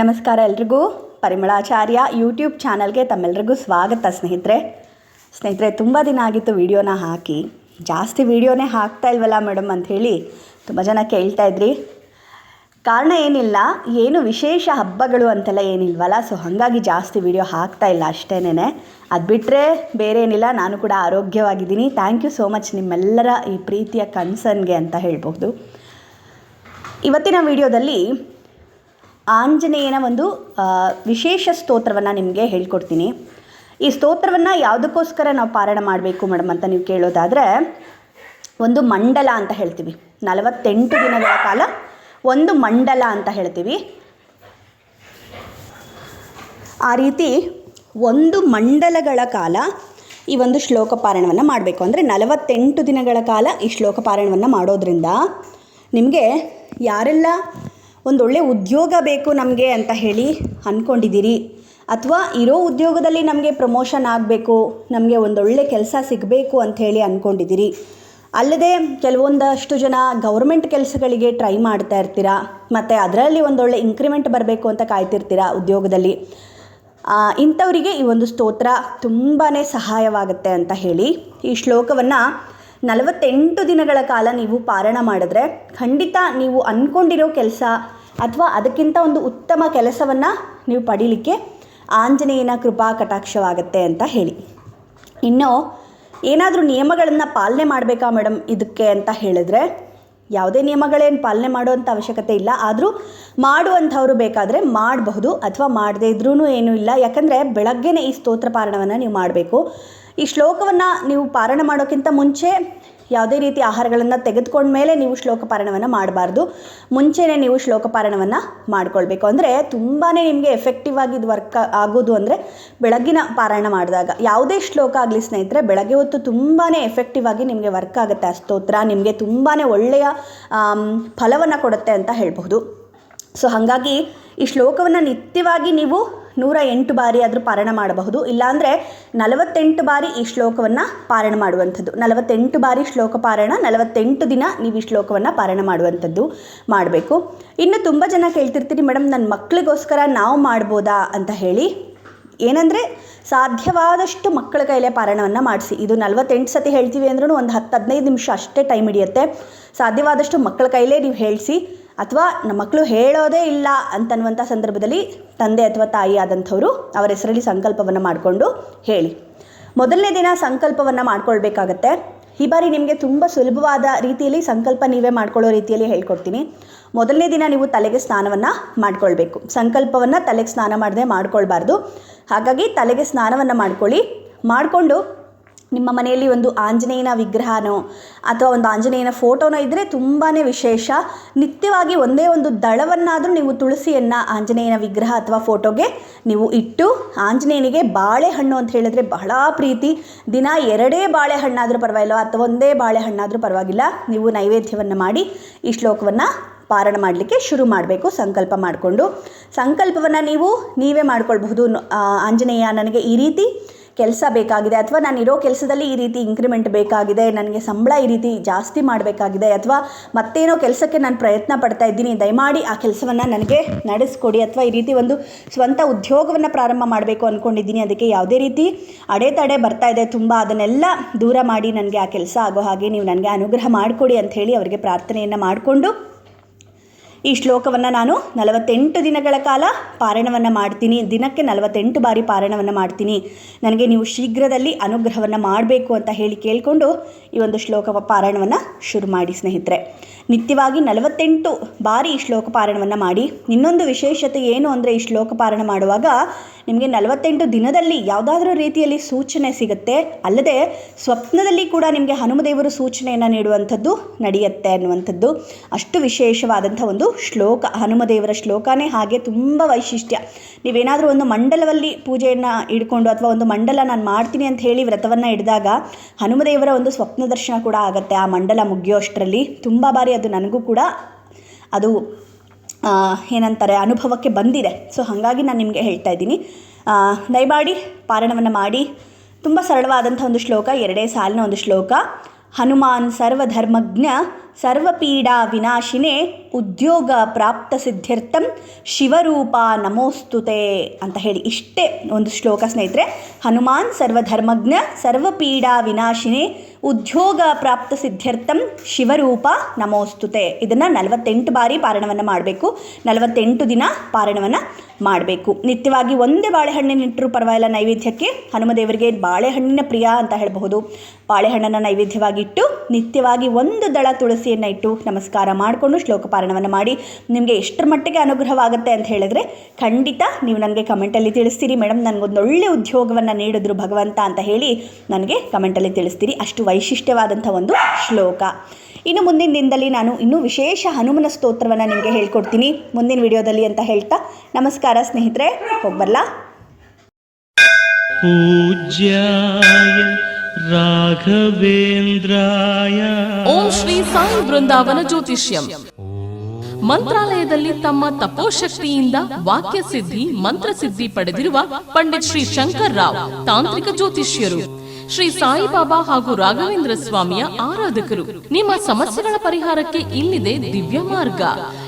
ನಮಸ್ಕಾರ ಎಲ್ರಿಗೂ. ಪರಿಮಳಾಚಾರ್ಯ ಯೂಟ್ಯೂಬ್ ಚಾನಲ್ಗೆ ತಮ್ಮೆಲ್ರಿಗೂ ಸ್ವಾಗತ ಸ್ನೇಹಿತರೆ. ಸ್ನೇಹಿತರೆ, ತುಂಬ ದಿನ ಆಗಿತ್ತು ವೀಡಿಯೋನ ಹಾಕಿ. ಜಾಸ್ತಿ ವಿಡಿಯೋನೇ ಹಾಕ್ತಾ ಇಲ್ವಲ್ಲ ಮೇಡಮ್ ಅಂಥೇಳಿ ತುಂಬ ಜನ ಕೇಳ್ತಾ ಇದ್ರಿ. ಕಾರಣ ಏನಿಲ್ಲ, ಏನು ವಿಶೇಷ ಹಬ್ಬಗಳು ಅಂತೆಲ್ಲ ಏನಿಲ್ವಲ್ಲ ಸೊ ಹಾಗಾಗಿ ಜಾಸ್ತಿ ವಿಡಿಯೋ ಹಾಕ್ತಾ ಇಲ್ಲ ಅಷ್ಟೇನೆ ಅದು ಬಿಟ್ಟರೆ ಬೇರೆ ಏನಿಲ್ಲ ನಾನು ಕೂಡ ಆರೋಗ್ಯವಾಗಿದ್ದೀನಿ. ಥ್ಯಾಂಕ್ ಯು ಸೋ ಮಚ್ ನಿಮ್ಮೆಲ್ಲರ ಈ ಪ್ರೀತಿಯ ಕನ್ಸರ್ನ್ಗೆ ಅಂತ ಹೇಳ್ಬೋದು ಇವತ್ತಿನ ವಿಡಿಯೋದಲ್ಲಿ ಆಂಜನೇಯನ ಒಂದು ವಿಶೇಷ ಸ್ತೋತ್ರವನ್ನು ನಿಮಗೆ ಹೇಳ್ಕೊಡ್ತೀನಿ. ಈ ಸ್ತೋತ್ರವನ್ನು ಯಾವುದಕ್ಕೋಸ್ಕರ ನಾವು ಪಾರಾಯಣ ಮಾಡಬೇಕು ಮೇಡಮ್ ಅಂತ ನೀವು ಕೇಳೋದಾದರೆ, ಒಂದು ಮಂಡಲ ಅಂತ ಹೇಳ್ತೀವಿ. ನಲವತ್ತೆಂಟು ದಿನಗಳ ಕಾಲ ಒಂದು ಮಂಡಲ ಅಂತ ಹೇಳ್ತೀವಿ. ಆ ರೀತಿ ಒಂದು ಮಂಡಲಗಳ ಕಾಲ ಈ ಒಂದು ಶ್ಲೋಕ ಪಾರಾಯಣವನ್ನು ಮಾಡಬೇಕು. ಅಂದರೆ ನಲವತ್ತೆಂಟು ದಿನಗಳ ಕಾಲ ಈ ಶ್ಲೋಕ ಪಾರಾಯಣವನ್ನು ಮಾಡೋದ್ರಿಂದ ನಿಮಗೆ ಯಾರೆಲ್ಲ ಒಂದೊಳ್ಳೆ ಉದ್ಯೋಗ ಬೇಕು ನಮಗೆ ಅಂತ ಹೇಳಿ ಅಂದ್ಕೊಂಡಿದ್ದೀರಿ ಅಥವಾ ಇರೋ ಉದ್ಯೋಗದಲ್ಲಿ ನಮಗೆ ಪ್ರಮೋಷನ್ ಆಗಬೇಕು, ನಮಗೆ ಒಂದೊಳ್ಳೆ ಕೆಲಸ ಸಿಗಬೇಕು ಅಂತ ಹೇಳಿ ಅಂದ್ಕೊಂಡಿದ್ದೀರಿ ಅಲ್ಲದೆ ಕೆಲವೊಂದಷ್ಟು ಜನ ಗೌರ್ಮೆಂಟ್ ಕೆಲಸಗಳಿಗೆ ಟ್ರೈ ಮಾಡ್ತಾ ಇರ್ತೀರಾ, ಮತ್ತು ಅದರಲ್ಲಿ ಒಂದೊಳ್ಳೆ ಇನ್ಕ್ರಿಮೆಂಟ್ ಬರಬೇಕು ಅಂತ ಕಾಯ್ತಿರ್ತೀರಾ ಉದ್ಯೋಗದಲ್ಲಿ. ಇಂಥವರಿಗೆ ಈ ಒಂದು ಸ್ತೋತ್ರ ತುಂಬಾ ಸಹಾಯವಾಗುತ್ತೆ ಅಂತ ಹೇಳಿ ಈ ಶ್ಲೋಕವನ್ನು ನಲವತ್ತೆಂಟು ದಿನಗಳ ಕಾಲ ನೀವು ಪಾರಣ ಮಾಡಿದ್ರೆ ಖಂಡಿತ ನೀವು ಅಂದ್ಕೊಂಡಿರೋ ಕೆಲಸ ಅಥವಾ ಅದಕ್ಕಿಂತ ಒಂದು ಉತ್ತಮ ಕೆಲಸವನ್ನು ನೀವು ಪಡೀಲಿಕ್ಕೆ ಆಂಜನೇಯನ ಕೃಪಾ ಕಟಾಕ್ಷವಾಗುತ್ತೆ ಅಂತ ಹೇಳಿ. ಇನ್ನು ಏನಾದರೂ ನಿಯಮಗಳನ್ನು ಪಾಲನೆ ಮಾಡಬೇಕಾ ಮೇಡಮ್ ಇದಕ್ಕೆ ಅಂತ ಹೇಳಿದ್ರೆ ಯಾವುದೇ ನಿಯಮಗಳೇನು ಪಾಲನೆ ಮಾಡುವಂಥ ಅವಶ್ಯಕತೆ ಇಲ್ಲ. ಆದರೂ ಮಾಡುವಂಥವ್ರು ಬೇಕಾದರೆ ಮಾಡಬಹುದು ಅಥವಾ ಮಾಡದೇ ಇದ್ರೂ ಏನೂ ಇಲ್ಲ. ಯಾಕಂದರೆ ಬೆಳಗ್ಗೆನೇ ಈ ಸ್ತೋತ್ರ ಪಾರಣವನ್ನು ನೀವು ಮಾಡಬೇಕು. ಈ ಶ್ಲೋಕವನ್ನು ನೀವು ಪಾರಣ ಮಾಡೋಕ್ಕಿಂತ ಮುಂಚೆ ಯಾವುದೇ ರೀತಿ ಆಹಾರಗಳನ್ನು ತೆಗೆದುಕೊಂಡ ಮೇಲೆ ನೀವು ಶ್ಲೋಕ ಪಾರಣವನ್ನು ಮಾಡಬಾರ್ದು. ಮುಂಚೆನೇ ನೀವು ಶ್ಲೋಕ ಪಾರಣವನ್ನು ಮಾಡ್ಕೊಳ್ಬೇಕು. ಅಂದರೆ ತುಂಬಾ ನಿಮಗೆ ಎಫೆಕ್ಟಿವ್ ಆಗಿ ಇದು ವರ್ಕ್ ಆಗೋದು ಅಂದರೆ ಬೆಳಗ್ಗಿನ ಪಾರಾಯಣ ಮಾಡಿದಾಗ. ಯಾವುದೇ ಶ್ಲೋಕ ಆಗಲಿ ಸ್ನೇಹಿತರೆ, ಬೆಳಗ್ಗೆ ಹೊತ್ತು ತುಂಬಾ ಎಫೆಕ್ಟಿವ್ ಆಗಿ ನಿಮಗೆ ವರ್ಕ್ ಆಗುತ್ತೆ. ಆ ಸ್ತೋತ್ರ ನಿಮಗೆ ತುಂಬಾ ಒಳ್ಳೆಯ ಫಲವನ್ನು ಕೊಡುತ್ತೆ ಅಂತ ಹೇಳಬಹುದು. ಸೊ ಹಾಗಾಗಿ ಈ ಶ್ಲೋಕವನ್ನು ನಿತ್ಯವಾಗಿ ನೀವು ನೂರ ಎಂಟು ಬಾರಿ ಆದರೂ ಪಾರಣ ಮಾಡಬಹುದು. ಇಲ್ಲಾಂದರೆ ನಲವತ್ತೆಂಟು ಬಾರಿ ಈ ಶ್ಲೋಕವನ್ನು ಪಾರಣ ಮಾಡುವಂಥದ್ದು. ನಲವತ್ತೆಂಟು ಬಾರಿ ಶ್ಲೋಕ ಪಾರಣ ನಲವತ್ತೆಂಟು ದಿನ ನೀವು ಈ ಶ್ಲೋಕವನ್ನು ಪಾರಣ ಮಾಡುವಂಥದ್ದು ಮಾಡಬೇಕು. ಇನ್ನು ತುಂಬ ಜನ ಕೇಳ್ತಿರ್ತೀರಿ, ಮೇಡಮ್ ನನ್ನ ಮಕ್ಕಳಿಗೋಸ್ಕರ ನಾವು ಮಾಡ್ಬೋದಾ? ಅಂತ ಹೇಳಿ. ಏನಂದರೆ, ಸಾಧ್ಯವಾದಷ್ಟು ಮಕ್ಕಳ ಕೈಲೇ ಪಾರಣವನ್ನು ಮಾಡಿಸಿ. ಇದು ನಲವತ್ತೆಂಟು ಸತಿ ಹೇಳ್ತೀವಿ ಅಂದ್ರೂ ಒಂದು ಹತ್ತು ಹದಿನೈದು ನಿಮಿಷ ಅಷ್ಟೇ ಟೈಮ್ ಹಿಡಿಯುತ್ತೆ. ಸಾಧ್ಯವಾದಷ್ಟು ಮಕ್ಕಳ ಕೈಲೇ ನೀವು ಹೇಳಿಸಿ. ಅಥವಾ ನಮ್ಮ ಮಕ್ಕಳು ಹೇಳೋದೇ ಇಲ್ಲ ಅಂತನ್ನುವಂಥ ಸಂದರ್ಭದಲ್ಲಿ ತಂದೆ ಅಥವಾ ತಾಯಿ ಆದಂಥವರು ಅವರ ಹೆಸರಲ್ಲಿ ಸಂಕಲ್ಪವನ್ನು ಮಾಡಿಕೊಂಡು ಹೇಳಿ. ಮೊದಲನೇ ದಿನ ಸಂಕಲ್ಪವನ್ನು ಮಾಡ್ಕೊಳ್ಬೇಕಾಗತ್ತೆ. ಈ ಬಾರಿ ನಿಮಗೆ ತುಂಬ ಸುಲಭವಾದ ರೀತಿಯಲ್ಲಿ ಸಂಕಲ್ಪ ನೀವೇ ಮಾಡ್ಕೊಳ್ಳೋ ರೀತಿಯಲ್ಲಿ ಹೇಳ್ಕೊಡ್ತೀನಿ. ಮೊದಲನೇ ದಿನ ನೀವು ತಲೆಗೆ ಸ್ನಾನವನ್ನು ಮಾಡ್ಕೊಳ್ಬೇಕು. ಸಂಕಲ್ಪವನ್ನು ತಲೆಗೆ ಸ್ನಾನ ಮಾಡದೆ ಮಾಡ್ಕೊಳ್ಬಾರ್ದು. ಹಾಗಾಗಿ ತಲೆಗೆ ಸ್ನಾನವನ್ನು ಮಾಡ್ಕೊಳ್ಳಿ. ಮಾಡಿಕೊಂಡು ನಿಮ್ಮ ಮನೆಯಲ್ಲಿ ಒಂದು ಆಂಜನೇಯನ ವಿಗ್ರಹನೋ ಅಥವಾ ಒಂದು ಆಂಜನೇಯನ ಫೋಟೋನೋ ಇದ್ದರೆ ತುಂಬಾ ವಿಶೇಷ. ನಿತ್ಯವಾಗಿ ಒಂದೇ ಒಂದು ದಳವನ್ನಾದರೂ ನೀವು ತುಳಸಿಯನ್ನು ಆಂಜನೇಯನ ವಿಗ್ರಹ ಅಥವಾ ಫೋಟೋಗೆ ನೀವು ಇಟ್ಟು ಆಂಜನೇಯನಿಗೆ ಬಾಳೆಹಣ್ಣು ಅಂತ ಹೇಳಿದ್ರೆ ಬಹಳ ಪ್ರೀತಿ. ದಿನ ಎರಡೇ ಬಾಳೆಹಣ್ಣಾದರೂ ಪರವಾಗಿಲ್ಲ ಅಥವಾ ಒಂದೇ ಬಾಳೆಹಣ್ಣಾದರೂ ಪರವಾಗಿಲ್ಲ. ನೀವು ನೈವೇದ್ಯವನ್ನು ಮಾಡಿ ಈ ಶ್ಲೋಕವನ್ನು ಪಾರಣ ಮಾಡಲಿಕ್ಕೆ ಶುರು ಮಾಡಬೇಕು, ಸಂಕಲ್ಪ ಮಾಡಿಕೊಂಡು. ಸಂಕಲ್ಪವನ್ನು ನೀವು ನೀವೇ ಮಾಡ್ಕೊಳ್ಬಹುದು. ಆಂಜನೇಯ ನನಗೆ ಈ ರೀತಿ ಕೆಲಸ ಬೇಕಾಗಿದೆ ಅಥವಾ ನಾನು ಇರೋ ಕೆಲಸದಲ್ಲಿ ಈ ರೀತಿ ಇಂಕ್ರಿಮೆಂಟ್ ಬೇಕಾಗಿದೆ, ನನಗೆ ಸಂಬಳ ಈ ರೀತಿ ಜಾಸ್ತಿ ಮಾಡಬೇಕಾಗಿದೆ ಅಥವಾ ಮತ್ತೇನೋ ಕೆಲಸಕ್ಕೆ ನಾನು ಪ್ರಯತ್ನ ಪಡ್ತಾ ಇದ್ದೀನಿ, ದಯಮಾಡಿ ಆ ಕೆಲಸವನ್ನು ನನಗೆ ನಡೆಸ್ಕೊಡಿ ಅಥವಾ ಈ ರೀತಿ ಒಂದು ಸ್ವಂತ ಉದ್ಯೋಗವನ್ನು ಪ್ರಾರಂಭ ಮಾಡಬೇಕು ಅಂದ್ಕೊಂಡಿದ್ದೀನಿ ಅದಕ್ಕೆ ಯಾವುದೇ ರೀತಿ ಅಡೆತಡೆ ಬರ್ತಾ ಇದೆ, ತುಂಬ ಅದನ್ನೆಲ್ಲ ದೂರ ಮಾಡಿ ನನಗೆ ಆ ಕೆಲಸ ಆಗೋ ಹಾಗೆ ನೀವು ನನಗೆ ಅನುಗ್ರಹ ಮಾಡಿಕೊಡಿ ಅಂತ ಹೇಳಿ ಅವರಿಗೆ ಪ್ರಾರ್ಥನೆಯನ್ನು ಮಾಡಿಕೊಂಡು ಈ ಶ್ಲೋಕವನ್ನು ನಾನು ನಲವತ್ತೆಂಟು ದಿನಗಳ ಕಾಲ ಪಾರಾಯಣವನ್ನು ಮಾಡ್ತೀನಿ. ದಿನಕ್ಕೆ ನಲವತ್ತೆಂಟು ಬಾರಿ ಪಾರಾಯಣವನ್ನು ಮಾಡ್ತೀನಿ. ನನಗೆ ನೀವು ಶೀಘ್ರದಲ್ಲಿ ಅನುಗ್ರಹವನ್ನು ಮಾಡಬೇಕು ಅಂತ ಹೇಳಿ ಕೇಳಿಕೊಂಡು ಈ ಒಂದು ಶ್ಲೋಕ ಪಾರಾಯಣವನ್ನು ಶುರು ಮಾಡಿ ಸ್ನೇಹಿತರೆ. ನಿತ್ಯವಾಗಿ ನಲವತ್ತೆಂಟು ಬಾರಿ ಈ ಶ್ಲೋಕ ಪಾರಾಯಣವನ್ನು ಮಾಡಿ. ಇನ್ನೊಂದು ವಿಶೇಷತೆ ಏನು ಅಂದರೆ ಈ ಶ್ಲೋಕ ಪಾರಾಯಣ ಮಾಡುವಾಗ ನಿಮಗೆ ನಲವತ್ತೆಂಟು ದಿನದಲ್ಲಿ ಯಾವುದಾದ್ರೂ ರೀತಿಯಲ್ಲಿ ಸೂಚನೆ ಸಿಗುತ್ತೆ. ಅಲ್ಲದೆ ಸ್ವಪ್ನದಲ್ಲಿ ಕೂಡ ನಿಮಗೆ ಹನುಮದೇವರು ಸೂಚನೆಯನ್ನು ನೀಡುವಂಥದ್ದು ನಡೆಯುತ್ತೆ ಅನ್ನುವಂಥದ್ದು ಅಷ್ಟು ವಿಶೇಷವಾದಂಥ ಒಂದು ಶ್ಲೋಕ. ಹನುಮದೇವರ ಶ್ಲೋಕನೇ ಹಾಗೆ ತುಂಬ ವೈಶಿಷ್ಟ್ಯ. ನೀವೇನಾದರೂ ಒಂದು ಮಂಡಲದಲ್ಲಿ ಪೂಜೆಯನ್ನು ಇಟ್ಕೊಂಡು ಅಥವಾ ಒಂದು ಮಂಡಲ ನಾನು ಮಾಡ್ತೀನಿ ಅಂತ ಹೇಳಿ ವ್ರತವನ್ನು ಹಿಡಿದಾಗ ಹನುಮದೇವರ ಒಂದು ಸ್ವಪ್ನ ದರ್ಶನ ಕೂಡ ಆಗುತ್ತೆ. ಆ ಮಂಡಲ ಮುಗಿಯೋ ಅಷ್ಟರಲ್ಲಿ ತುಂಬ ಬಾರಿ ಅದು ನನಗೂ ಕೂಡ ಅದು ಏನಂತಾರೆ, ಅನುಭವಕ್ಕೆ ಬಂದಿದೆ. ಸೊ ಹಾಗಾಗಿ ನಾನು ನಿಮಗೆ ಹೇಳ್ತಾ ಇದ್ದೀನಿ. ದಯಮಾಡಿ ಪಾರಣವನ್ನು ಮಾಡಿ. ತುಂಬ ಸರಳವಾದಂಥ ಒಂದು ಶ್ಲೋಕ, ಎರಡೇ ಸಾಲಿನ ಒಂದು ಶ್ಲೋಕ. ಹನುಮಾನ್ ಸರ್ವಧರ್ಮಜ್ಞ ಸರ್ವಪೀಡಾ ವಿನಾಶಿನೇ ಉದ್ಯೋಗ ಪ್ರಾಪ್ತ ಸಿದ್ಧ್ಯರ್ಥಂ ಶಿವರೂಪ ನಮೋಸ್ತುತೆ ಅಂತ ಹೇಳಿ ಇಷ್ಟೇ ಒಂದು ಶ್ಲೋಕ ಸ್ನೇಹಿತರೆ. ಹನುಮಾನ್ ಸರ್ವಧರ್ಮಜ್ಞ ಸರ್ವಪೀಡಾ ವಿನಾಶಿನೇ ಉದ್ಯೋಗ ಪ್ರಾಪ್ತ ಸಿದ್ಧ್ಯರ್ಥಂ ಶಿವರೂಪ ನಮೋಸ್ತುತೆ. ಇದನ್ನು ನಲವತ್ತೆಂಟು ಬಾರಿ ಪಾರಣವನ್ನು ಮಾಡಬೇಕು. ನಲವತ್ತೆಂಟು ದಿನ ಪಾರಣವನ್ನು ಮಾಡಬೇಕು. ನಿತ್ಯವಾಗಿ ಒಂದೇ ಬಾಳೆಹಣ್ಣಿನ ಇಟ್ಟರೂ ಪರವಾಗಿಲ್ಲ ನೈವೇದ್ಯಕ್ಕೆ. ಹನುಮದೇವರಿಗೆ ಬಾಳೆಹಣ್ಣಿನ ಪ್ರಿಯ ಅಂತ ಹೇಳಬಹುದು. ಬಾಳೆಹಣ್ಣನ್ನು ನೈವೇದ್ಯವಾಗಿಟ್ಟು ನಿತ್ಯವಾಗಿ ಒಂದು ದಳ ತುಳಸಿಯನ್ನು ಇಟ್ಟು ನಮಸ್ಕಾರ ಮಾಡಿಕೊಂಡು ಶ್ಲೋಕ ಪಾರಣವನ್ನು ಮಾಡಿ ನಿಮಗೆ ಎಷ್ಟರ ಮಟ್ಟಿಗೆ ಅನುಗ್ರಹವಾಗುತ್ತೆ ಅಂತ ಹೇಳಿದ್ರೆ ಖಂಡಿತ ನೀವು ನನಗೆ ಕಮೆಂಟಲ್ಲಿ ತಿಳಿಸ್ತೀರಿ. ಮೇಡಮ್ ನನಗೊಂದು ಒಳ್ಳೆ ಉದ್ಯೋಗವನ್ನು ನೀಡಿದ್ರು ಭಗವಂತ ಅಂತ ಹೇಳಿ ನನಗೆ ಕಮೆಂಟಲ್ಲಿ ತಿಳಿಸ್ತೀರಿ. ಅಷ್ಟು ವೈಶಿಷ್ಟ್ಯವಾದಂಥ ಒಂದು ಶ್ಲೋಕ. ಇನ್ನು ಮುಂದಿನ ದಿನದಲ್ಲಿ ನಾನು ಇನ್ನೂ ವಿಶೇಷ ಹನುಮನ ಸ್ತೋತ್ರವನ್ನು ನಿಮಗೆ ಹೇಳ್ಕೊಡ್ತೀನಿ. ಮುಂದಿನ ವಿಡಿಯೋದಲ್ಲಿ ಅಂತ ಹೇಳ್ತಾ ನಮಸ್ಕಾರ ಸ್ನೇಹಿತರೆ ಹೋಗ್ಬರ್ಲ? ಪೂಜ್ಯಾಯ ರಾಘವೇಂದ್ರಾಯ. ಓಂ ಶ್ರೀ ಸಾಯಿ ಬೃಂದಾವನ ಜ್ಯೋತಿಷ್ಯಂ. ಮಂತ್ರಾಲಯದಲ್ಲಿ ತಮ್ಮ ತಪೋಶಕ್ತಿಯಿಂದ ವಾಕ್ಯ ಸಿದ್ಧಿ ಮಂತ್ರ ಸಿದ್ಧಿ ಪಡೆದಿರುವ ಪಂಡಿತ್ ಶ್ರೀ ಶಂಕರ್ ರಾವ್ ತಾಂತ್ರಿಕ ಜ್ಯೋತಿಷ್ಯರು. ಶ್ರೀ ಸಾಯಿಬಾಬಾ ಹಾಗೂ ರಾಘವೇಂದ್ರ ಸ್ವಾಮಿಯ ಆರಾಧಕರು. ನಿಮ್ಮ ಸಮಸ್ಯೆಗಳ ಪರಿಹಾರಕ್ಕೆ ಇಲ್ಲಿದೆ ದಿವ್ಯ ಮಾರ್ಗ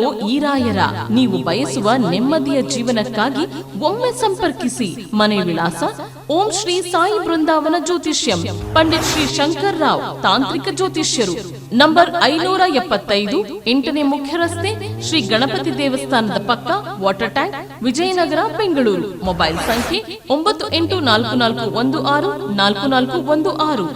ಈ ಈರಾಯರ, ನೀವು ಬಯಸುವ ನೆಮ್ಮದಿಯ ಜೀವನಕ್ಕಾಗಿ ಒಮ್ಮೆ ಸಂಪರ್ಕಿಸಿ. ಮನೆ ವಿಳಾಸ, ಓಂ ಶ್ರೀ ಸಾಯಿ ಬೃಂದಾವನ ಜ್ಯೋತಿಷ್ಯಂ. ಪಂಡಿತ್ ಶ್ರೀ ಶಂಕರ್ ರಾವ್, ತಾಂತ್ರಿಕ ಜ್ಯೋತಿಷ್ಯರು. ನಂಬರ್ ಐನೂರ ಎಪ್ಪತ್ತೈದು, ಎಂಟನೇ ಮುಖ್ಯ ರಸ್ತೆ ಶ್ರೀ ಗಣಪತಿ ದೇವಸ್ಥಾನದ ಪಕ್ಕ, water tank, Vijayanagar, Bengaluru. Mobile ಸಂಖ್ಯೆ ಒಂಬತ್ತು ಎಂಟು ನಾಲ್ಕು ನಾಲ್ಕು ಒಂದು ಆರು, ನಾಲ್ಕು ನಾಲ್ಕು ಒಂದು ಆರು.